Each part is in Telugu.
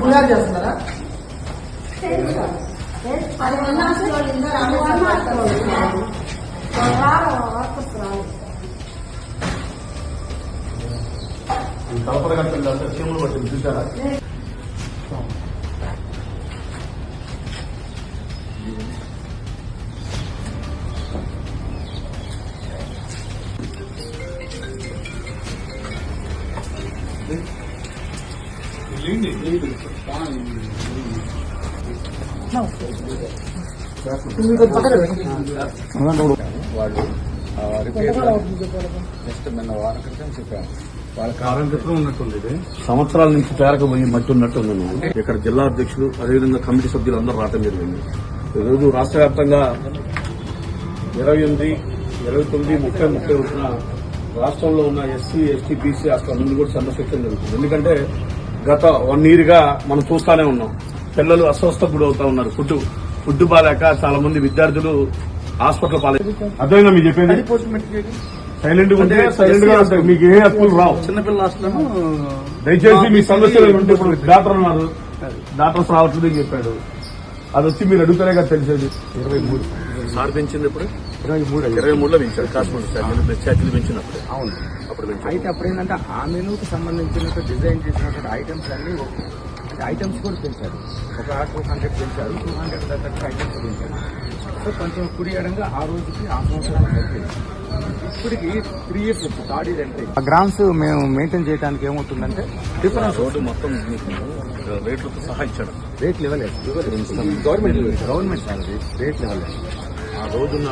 పులిహార చేస్తున్నారా? అది కట్టండి చీమలు పట్టింది చూసారా వాళ్ళు ఆ రిపేర్ నిన్న వారం క్రితం చెప్పాను క్రితం ఉన్నట్టుంది సంవత్సరాల నుంచి పేరకపోయి మట్టి ఉన్నట్టు ఉంది ఇక్కడ జిల్లా అధ్యక్షులు అదేవిధంగా కమిటీ సభ్యులు అందరూ రావటం జరిగింది. ఈరోజు రాష్ట్ర వ్యాప్తంగా ఇరవై ఎనిమిది ఇరవై తొమ్మిది ముప్పై ముప్పై వచ్చిన రాష్ట్రంలో ఉన్న ఎస్సీ ఎస్టీ బీసీ హాస్టల్ కూడా సందర్శించడం జరుగుతుంది. ఎందుకంటే గత వన్ ఇయర్గా మనం చూస్తానే ఉన్నాం. పిల్లలు అస్వస్థకు గురవుతా ఉన్నారు. ఫుడ్ ఫుడ్ బాగాలేక చాలా మంది విద్యార్థులు హాస్పిటల్ పాలే అర్థమైందా మీకు చెప్పింది? అది పోస్ట్ మెట్రిక్ సైలెంట్గా ఉంటే సైలెంట్గా ఉంటాయి మీకు ఏ హక్కులు రావు. చిన్నపిల్లల హాస్టల్ను దయచేసి మీ సమస్యలు ఉంటే ఇప్పుడు డాక్టర్ ఉన్నారు డాక్టర్స్ రావట్లేదు అని చెప్పాడు. అది వచ్చి మీరు అడుగుతారే కదా తెలిసేది. ఇరవై మూడు. సార్ పెంచింది ఇప్పుడు ఇరవై మూడు ఇరవై మూడులో పెంచారు. ఛార్జీలు ఛార్జీలు పెంచినప్పుడు. అవును. అప్పుడు అయితే అప్పుడు ఏంటంటే ఆ మెనూకి సంబంధించిన డిజైన్ చేసినటువంటి ఐటమ్స్ అన్ని అంటే ఐటమ్స్ కూడా పెంచారు. ఒక టూ హండ్రెడ్ పెంచారు టూ హండ్రెడ్ థర్టీ ఐటమ్స్ పెంచారు. సో కొంచెం కుడి ఎడంగా ఆ రోజుకి ఆ సంవత్సరానికి తగ్గింది. ఇప్పటికి త్రీ ఇయర్స్ వచ్చింది థర్డ్ ఇయర్ ఆ గ్రామ్స్ మేము మెయింటైన్ చేయడానికి ఏమవుతుందంటే డిఫరెన్స్ రోడ్డు మొత్తం మీకు రేట్లతో సహా ఇచ్చాడు. రేట్లు ఇవ్వలేదు. గవర్నమెంట్ గవర్నమెంట్ సార్ రేట్లు ఇవ్వలేదు. ఆ రోజున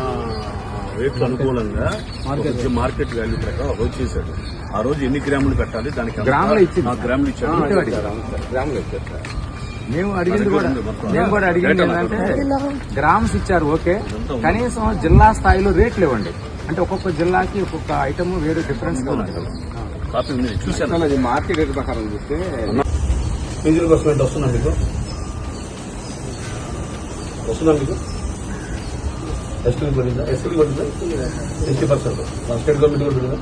రేట్లు అనుకూలంగా మార్కెట్ మార్కెట్ వాల్యూ ప్రకారం ఆ రోజు చేశాడు. ఆ రోజు ఎన్ని గ్రాములు పెట్టాలి దానికి గ్రాములు ఇచ్చింది. ఆ గ్రాములు ఇచ్చాడు. మేము అడిగింది కూడా మేము కూడా అడిగింది ఏంటంటే గ్రామ్స్ ఇచ్చారు ఓకే. కనీసం జిల్లా స్థాయిలో రేట్లు ఇవ్వండి. అంటే ఒక్కొక్క జిల్లాకి ఒక్కొక్క ఐటమ్ వేరే డిఫరెన్స్గా ఉంది. చూశాను. అది మార్కెట్ రేట్ ప్రకారం చూస్తే ఫీజుల కోసం వస్తుందా మీకు. వస్తుందా మీకు. పడిందా ఎస్టీకి పడిందా సిక్స్టీ పర్సెంట్ మన స్టేట్ గవర్నమెంట్ కూడా పడిందా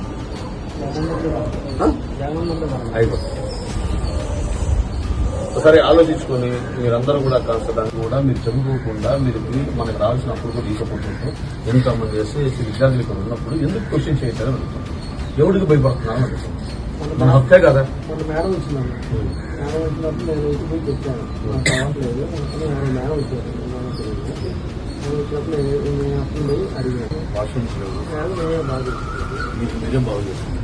అయిపోతుంది. ఒకసారి ఆలోచించుకొని మీరందరూ కూడా కాస్త దాన్ని కూడా మీరు చదువుకోకుండా మీరు మనకు రావాల్సిన అప్పుడు కూడా తీసుకుంటుంటూ ఎంతమంది ఎస్సీ ఎస్సీ విద్యార్థులు ఇక్కడ ఉన్నప్పుడు ఎందుకు క్వశ్చన్ చేయట్లేదు అడుగుతాం. ఎవరికి భయపడుతున్నాను అడుగుతాం. మన హక్కే కదా. మన మేడం వచ్చినప్పుడు నేను ఇంటికి పోయి చెప్పాను. నాకు అవ్వట్లేదు మేడం వచ్చారు. వచ్చినప్పుడు నేను నేను అప్పుడు పోయి అడిగాను వాష్రూమ్స్ లేవు మేడం నేనే బాగా చేసింది. మీకు నిజం బాగు చేస్తుంది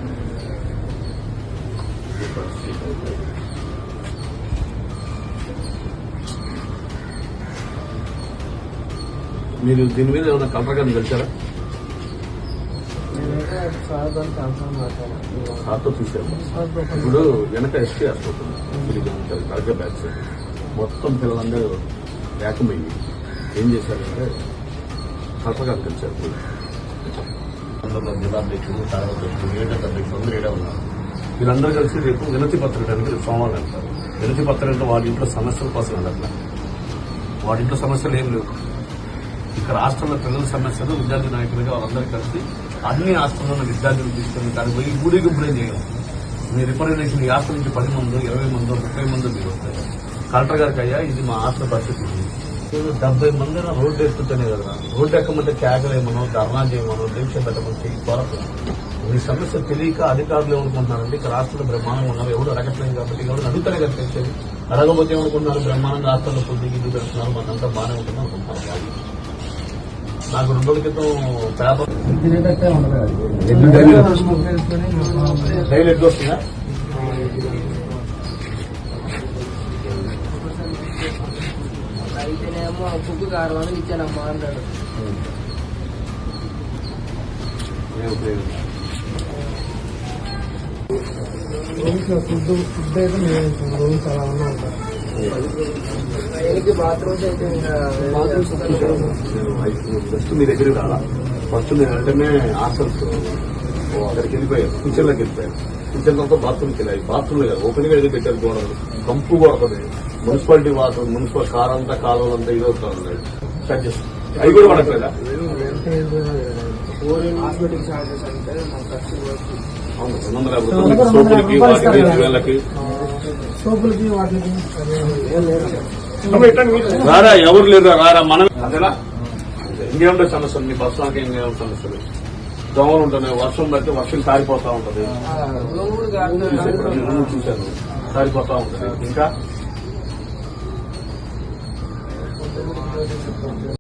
మీరు దీని మీద ఏమైనా కలెక్టర్ గారిని సార్తో సార్తో ఇప్పుడు వెనక ఎస్టీ హాస్పిటల్ కరెక్ట్గా బ్యాక్ సైడ్ మొత్తం పిల్లలందరూ ఏకమయ్యి ఏం చేశారంటే గారిని కలిసారు అధ్యక్షులు అందరూ ఏడే ఉన్నారు. వీళ్ళందరూ కలిసి రేపు వినతి పత్రిక అనేది సోమవారం వెళ్తారు వినతి పత్రిక అంటే వాళ్ళ ఇంట్లో సమస్యల కోసం వెళ్ళట్లా వాళ్ళ ఇంట్లో సమస్యలు ఏం లేవు. ఇక్కడ హాస్టల్లో పిల్లల సమస్యలు విద్యార్థి నాయకులుగా వాళ్ళందరూ కలిసి అన్ని ఉన్న విద్యార్థులు తీసుకొని దాని పోయి ఊరికి ఇప్పుడేం చేయాలి మీ రిప్రజెంటేషన్ ఈ హాస్టల్ నుంచి పది మంది ఇరవై మంది ముప్పై మంది మీరు వస్తారు. కలెక్టర్ గారికి అయ్యా ఇది మా హాస్టల్ పరిస్థితి. నేను డెబ్బై మంది రోడ్డు ఎక్కుతూనే కదా. రోడ్డు ఎక్కమంటే కేకలేమనో ధర్నా చేయమనో దీక్ష పెట్టమని చేయి కొరకు. మీ సమస్య తెలియక అధికారులు ఏమనుకుంటున్నారంటే ఇక్కడ హాస్టల్ బ్రహ్మాండంగా ఉన్నారు ఎవరు అడగట్లేదు కాబట్టి ఎవరు అడుగుతానే కదా తెలిసేది అడగకపోతే ఏమనుకుంటున్నారు? బ్రహ్మాండంగా హాస్టల్లో ఫుడ్ గిడ్డు పెడుతున్నారు. మాకంతా బాగానే ఉంటుంది అనుకుంటున్నారు. నాకు రెండు రోజుల క్రితం పేపర్ డైలీ ఎడ్లు వస్తుందా? అయితేనేమో బుక్ ఆరు వందలు ఇచ్చానమ్మా అన్నాడు. ఫుడ్ ఫుడ్ అయితే మేము రూమ్స్ అలా ఉన్నాం ఆయనకి బాత్రూమ్స్ అయితే జస్ట్ మీ దగ్గరికి రాలా. ఫస్ట్ నేను వెంటనే హాస్టల్స్ అక్కడికి వెళ్ళిపోయాను కిచెన్లోకి వెళ్ళిపోయాను కిచెన్ తర్వాత బాత్రూమ్కి వెళ్ళాయి బాత్రూమ్ లేదు ఓపెన్గా ఏదో పెట్టారు గోడలు కంపు కొడుతుంది మున్సిపాలిటీ వాటర్ మున్సిపల్ కార్ అంతా కాలువలు అంతా ఇది వస్తా ఉన్నాయి. అవి కూడా పడట్లేదా? హాస్పిటల్ చార్జెస్ అంటే మన ఖర్చు అవును రెండు వందల యాభై రూపాయలు సోపులకి వాటికి ఐదు వేలకి సోపులకి వాటికి. అది ఏం లేదు రారా ఎవరు లేరు రారా మనం అదేనా ఇంకేముండే సమస్యలు మీ బస్సులకి ఇంకేం సమస్యలు దోమలు ఉంటున్నాయి. వర్షం పడితే వర్షం కారిపోతా ఉంటది. చూశాను. కారిపోతా ఉంటది. ఇంకా?